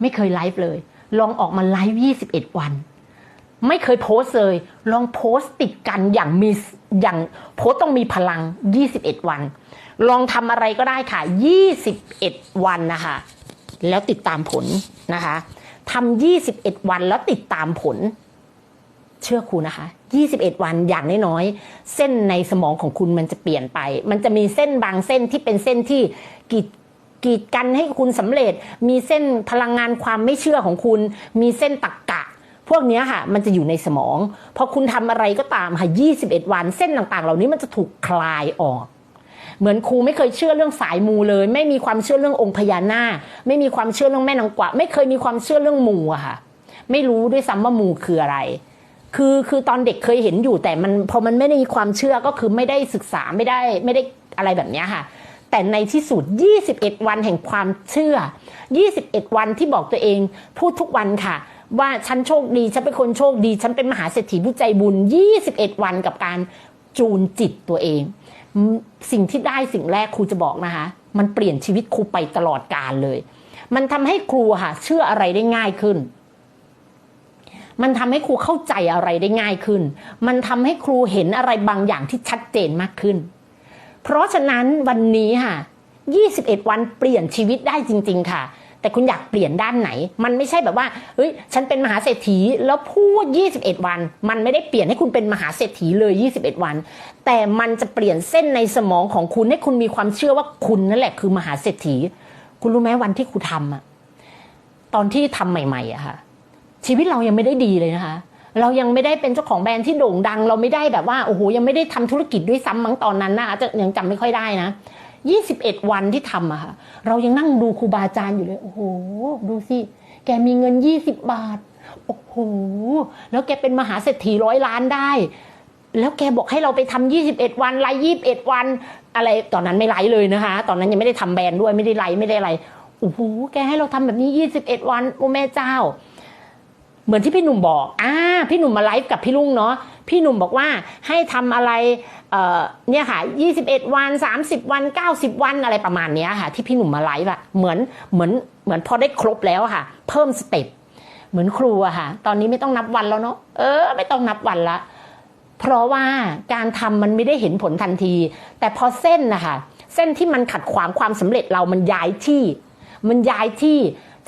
ไม่เคยไลฟ์เลย ลองออกมาไลฟ์21 วัน ไม่เคยโพสเลย ลองโพสติดกันอย่างมีอย่างโพสต์ต้องมีพลัง 21 วัน ลองทำอะไรก็ได้ค่ะ 21 วันนะคะ แล้วติดตามผลนะคะทำ21 วันแล้วติดตามผล เชื่อครูนะคะ 21 วันอย่างน้อยๆ เส้นในสมองของคุณมันจะเปลี่ยนไป มันจะมีเส้นบางเส้นที่เป็นเส้นที่กีด กีดกันให้คุณสำเร็จ มีเส้นพลังงานความไม่เชื่อของคุณ มีเส้นตักกะ พวกนี้ค่ะ มันจะอยู่ในสมอง พอคุณทำอะไรก็ตามค่ะ21 วัน เส้นต่างๆ เหล่านี้มันจะถูกคลายออกเหมือนครูไม่เคยเชื่อเรื่องสายมูเลย ไม่มีความเชื่อเรื่ององค์พญานาคไม่มีความเชื่อเรื่องแม่นางกวักไม่เคยมีความเชื่อเรื่องมูอะค่ะ ไม่รู้ด้วยซ้ำว่ามูคืออะไร คือคือตอนเด็กเคยเห็นอยู่แต่มันพอมันไม่ได้มีความเชื่อก็คือไม่ได้ศึกษาไม่ได้ไม่ได้อะไรแบบนี้ค่ะ แต่ในที่สุด 21 วันแห่งความเชื่อ 21 วันที่บอกตัวเอง พูดทุกวันค่ะ ว่าฉันโชคดี ฉันเป็นคนโชคดี ฉันเป็นมหาเศรษฐีผู้ใจบุญ 21 วันกับการจูนจิตตัวเอง สิ่งที่ได้สิ่งแรกครูจะบอกนะคะ มันเปลี่ยนชีวิตครูไปตลอดกาลเลย มันทำให้ครูค่ะ เชื่ออะไรได้ง่ายขึ้นมันทำให้ครูเข้าใจอะไรได้ง่ายขึ้น มันทำให้ครูเห็นอะไรบางอย่างที่ชัดเจนมากขึ้น เพราะฉะนั้นวันนี้ค่ะ 21 วันเปลี่ยนชีวิตได้จริง ๆ ค่ะ แต่คุณอยากเปลี่ยนด้านไหน มันไม่ใช่แบบว่าเฮ้ยฉันเป็นมหาเศรษฐีแล้วพูด 21 วัน มันไม่ได้เปลี่ยนให้คุณเป็นมหาเศรษฐีเลย 21 วัน แต่มันจะเปลี่ยนเส้นในสมองของคุณให้คุณมีความเชื่อว่าคุณนั่นแหละคือมหาเศรษฐี คุณรู้ไหมวันที่ครูทำอะตอนที่ทำใหม่ๆอะค่ะ ชีวิตเรายังไม่ได้ดีเลยนะคะ เรายังไม่ได้เป็นเจ้าของแบรนด์ที่โด่งดัง เราไม่ได้แบบว่าโอ้โหยังไม่ได้ทำธุรกิจด้วยซ้ำมั้งตอนนั้นนะจะยังจำไม่ค่อยได้นะ21 วันที่ทำอะค่ะ เรายังนั่งดูครูบาอาจารย์อยู่เลย โอ้โห ดูสิ แกมีเงิน 20 บาท โอ้โห แล้วแกเป็นมหาเศรษฐีร้อยล้านได้ แล้วแกบอกให้เราไปทำ21 วันไลฟ์21วัน อะไรตอนนั้นไม่ไลฟ์เลยนะคะ ตอนนั้นยังไม่ได้ทำแบรนด์ด้วยไม่ได้ไลฟ์ไม่ได้อะไร โอ้โห แกให้เราทำแบบนี้ 21 วัน โอ้แม่เจ้า เหมือนที่พี่หนุ่มบอก อ่า พี่หนุ่มมาไลฟ์กับพี่ลุงเนาะพี่หนุ่มบอกว่าให้ทำอะไรเอ่อเนี่ยค่ะ 21 วัน 30 วัน 90 วันอะไรประมาณเนี้ยค่ะ ที่พี่หนุ่มมาไลฟ์อะเหมือนเหมือนเหมือนพอได้ครบแล้วค่ะ เพิ่มสเต็ปเหมือนครูอะค่ะ ตอนนี้ไม่ต้องนับวันแล้วเนาะเออ ไม่ต้องนับวันละ เพราะว่าการทำมันไม่ได้เห็นผลทันที แต่พอเส้นนะคะเส้นที่มันขัดขวางความสำเร็จเรามันย้ายที่ มันย้ายที่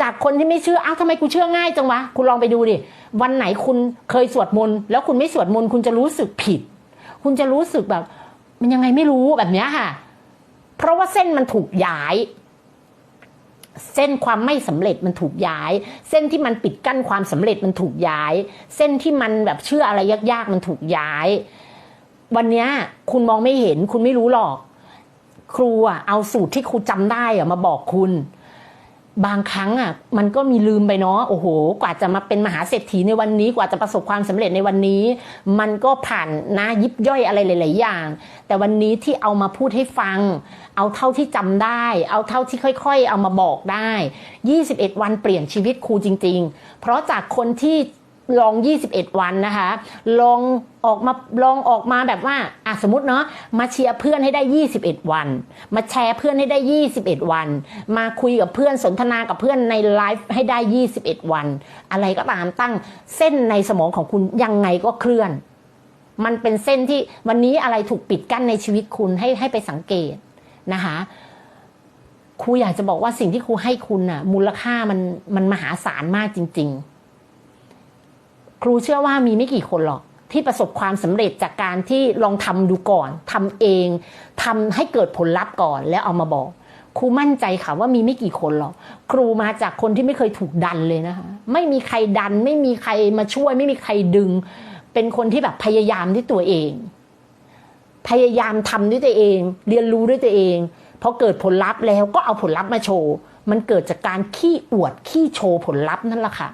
จากคนที่ไม่เชื่ออ้าวทำไมกูเชื่อง่ายจังวะคุณลองไปดูดิวันไหนคุณเคยสวดมนต์แล้วคุณไม่สวดมนต์คุณจะรู้สึกผิด คุณจะรู้สึกแบบ มันยังไงไม่รู้แบบเนี้ยค่ะ เพราะว่าเส้นมันถูกย้าย เส้นความไม่สำเร็จมันถูกย้าย เส้นที่มันปิดกั้นความสำเร็จมันถูกย้าย เส้นที่มันแบบเชื่ออะไรยากๆมันถูกย้าย วันเนี้ยคุณมองไม่เห็นคุณไม่รู้หรอก ครูอะเอาสูตรที่ครูจำได้อะมาบอกคุณ บางครั้งอะมันก็มีลืมไปเนาะโอ้โห กว่าจะมาเป็นมหาเศรษฐีในวันนี้กว่าจะประสบความสำเร็จในวันนี้ มันก็ผ่านนะยิบย่อยอะไรหลาย ๆ อย่าง แต่วันนี้ที่เอามาพูดให้ฟัง เอาเท่าที่จำได้ เอาเท่าที่ค่อย ๆ เอามาบอกได้ 21 วันเปลี่ยนชีวิตครูจริง ๆ เพราะจากคนที่ ลอง 21 วันนะคะ ลองออกมาลองออกมาแบบว่าอะสมมติเนาะมาเชียร์เพื่อนให้ได้ 21 วัน มาแชร์เพื่อนให้ได้ 21 วัน มาคุยกับเพื่อนสนทนากับเพื่อนในไลฟ์ให้ได้ 21 วัน อะไรก็ตามตั้งเส้นในสมองของคุณยังไงก็เคลื่อน มันเป็นเส้นที่วันนี้อะไรถูกปิดกั้นในชีวิตคุณให้ให้ไปสังเกตนะคะครูอยากจะบอกว่าสิ่งที่ครูให้คุณน่ะ มูลค่ามันมันมหาศาลมากจริง ๆ ครูเชื่อว่ามีไม่กี่คนหรอกที่ประสบความสำเร็จจากการที่ลองทำดูก่อนทำเองทำให้เกิดผลลัพธ์ก่อนแล้วเอามาบอก ครูมั่นใจค่ะว่ามีไม่กี่คนหรอกครูมาจากคนที่ไม่เคยถูกดันเลยนะคะไม่มีใครดัน ไม่มีใครมาช่วย ไม่มีใครดึง เป็นคนที่แบบพยายามด้วยตัวเอง พยายามทำด้วยตัวเอง เรียนรู้ด้วยตัวเองพอเกิดผลลัพธ์แล้วก็เอาผลลัพธ์มาโชว์มันเกิดจากการขี้อวดขี้โชว์ผลลัพธ์นั่นแหละค่ะ